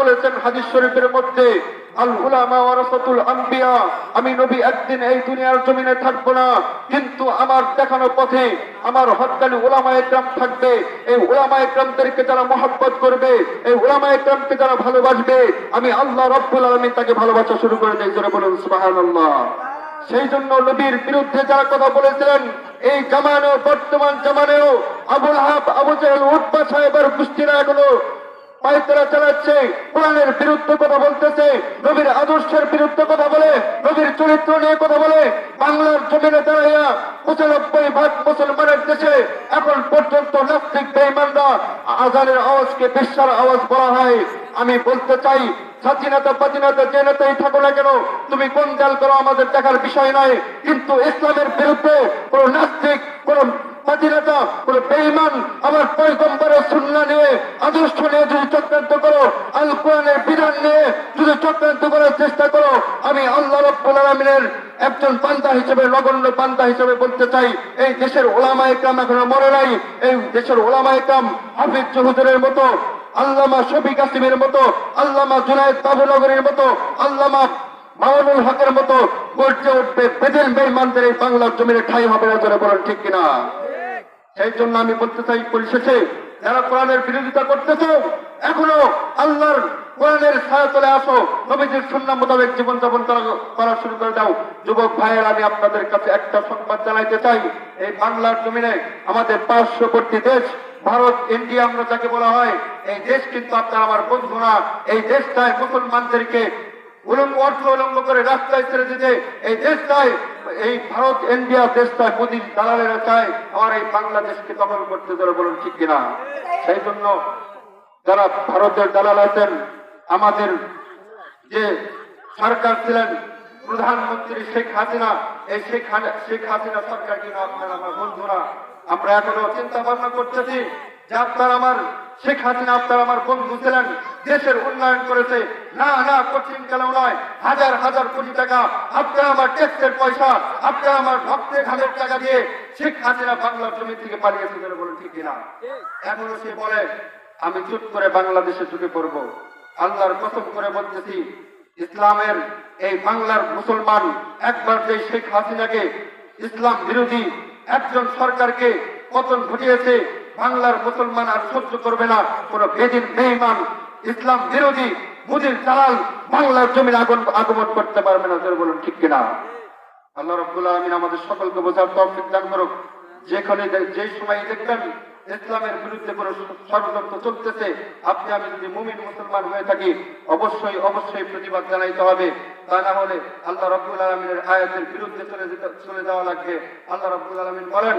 বলেছেন হাদিস শরীফের মধ্যে আমি নবী একদিন এই দুনিয়ার জমিনে থাকব না, কিন্তু আমার দেখানো পথে আমার হকানি উলামা একরাম থাকবে। এই উলামা একরামদেরকে যারা মহব্বত করবে, এই উলামা একরামকে যারা ভালোবাসবে, আমি আল্লাহ রব্বুল আলামিন তাকে ভালোবাসা শুরু করে দেয় জোরে বলুন, সুবহানাল্লাহ। সেই জন্য নবীর বিরুদ্ধে যারা কথা বলেছিলেন, এই জামানো বর্তমান জামানেও, আবুল হাব আবু জাহেল উৎপা সাহেবের গোষ্ঠীরা এখনও পায়তারা চালাচ্ছে, কোরআনের বিরুদ্ধে কথা বলতেছে, নবীর আদর্শের বিরুদ্ধে কথা বলে, নবীর চরিত্র নিয়ে কথা বলে, বাংলার জমিনে দাঁড়াইয়া পঁচানব্বই ভাগ মুসলমানের দেশে এখন পর্যন্ত নাস্তিক বেইমানরা আজানের আওয়াজকে বিশ্বার আওয়াজ বলা হয়। আমি বলতে চাই, স্বাধীনতা স্বাধীনতা যে নেতাই থাকো না কেন, তুমি কোন দল করো আমাদের দেখার বিষয় নয়, কিন্তু ইসলামের বিরুদ্ধে কোন নাস্তিক, কোন স্বাধীনতা কোন বেইমান আমার পয়গম্বরের সুন্না নিয়ে আদর্শ চক্রান্ত করো। আল কোরআনের বিধান নিয়ে যদি চক্রান্ত করার চেষ্টা করো, আমি আল্লাহ রব্বুল আলমিনের একজন পান্তা হিসেবে, নগণ্য পান্তা হিসেবে বলতে চাই, এই দেশের ওলামা একরাম এখনও মরে নাই, এই দেশের ওলামা একরাম হাফিজ চৌধুরীর মতো, আল্লামা শফিক আসিমের মতো, আল্লামা জুনায়দ বাবুনগরের মতো, আল্লামা মামুনুল হকের মতো গর্জে উঠবে বেদের বেইমানদের এই বাংলার জমিনে ঠাই হবে না জোরে বলেন ঠিক কিনা? সেই জন্য আমি বলতে চাই, পরিশেষে, যারা কোরআনের বিরোধিতা করতেছো এখনও আল্লাহর কোরআনের ছায়া চলে আসো। নবীজির সুন্নাহ মোতাবেক জীবনযাপন করা শুরু করে দাও। যুবক ভাইয়ের, আমি আপনাদের কাছে একটা সংবাদ জানাইতে চাই। এই বাংলার জমিনে আমাদের পার্শ্ববর্তী দেশ, ভারত, ইন্ডিয়া আমরা যাকে বলা হয়, এই দেশ কিন্তু আপনার আমার বন্ধু না। এই দেশটায় মুসলমানদেরকে উলঙ্গ অর্থ উলঙ্গ করে রাস্তায় ছেড়ে দিতে, এই দেশটায়, এই ভারত, ইন্ডিয়া দেশটায় মোদী দালালেরা চায়, আমার এই বাংলাদেশকে দখল করতে ধরে বলুন ঠিক কিনা? সেই জন্য যারা ভারতের দালাল আছেন, আমাদের যে সরকার ছিলেন, প্রধানমন্ত্রী শেখ হাসিনা, এই শেখ শেখ হাসিনা সরকার কিনা আপনার, আমার বন্ধুরা? আমরা এখনও চিন্তা ভাবনা করতেছি যে আপনার আমার শেখ হাসিনা, আপনার আমার বন্ধু ছিলেন, দেশের উন্নয়ন করেছে। না না, কঠিন কেন নয়, হাজার হাজার কোটি টাকা আপনার আমার ট্যাক্সের পয়সা আপনার আমার ভক্তের ঘামের টাকা দিয়ে শেখ হাসিনা বাংলার জমি থেকে পালিয়েছে বলে বলে ঠিক কিনা? এখনও সে বলে আমি চুপ করে বাংলাদেশে ঢুকে পড়ব। আল্লাহর কসম করে বলতেছি, ইসলামের এই বাংলার মুসলমান একবার যে শেখ হাসিনাকে ইসলাম বিরোধী একজন সরকারকে পতন ঘটিয়েছে, বাংলার মুসলমান আর সহ্য করবে না। কোন বেদিন বেইমান ইসলাম বিরোধী মুদির দালাল বাংলার জমিন আগুন, আগমন করতে পারবে না। বলুন, ঠিক কিনা? আল্লাহ রব্বুল আলমিন আমাদের সকলকে বোঝার তৌফিক দান করুক। যেখানে যে সময় দেখবেন ইসলামের বিরুদ্ধে কোনো ষড়যন্ত্র চলতেছে, আপনি আমি যদি মুমিন মুসলমান হয়ে থাকি, অবশ্যই অবশ্যই প্রতিবাদ জানাইতে হবে। তা না হলে আল্লাহ রব্বুল আলমিনের আয়াতের বিরুদ্ধে চলে যেতে, চলে যাওয়া লাগবে। আল্লাহ রব্বুল আলমিন বলেন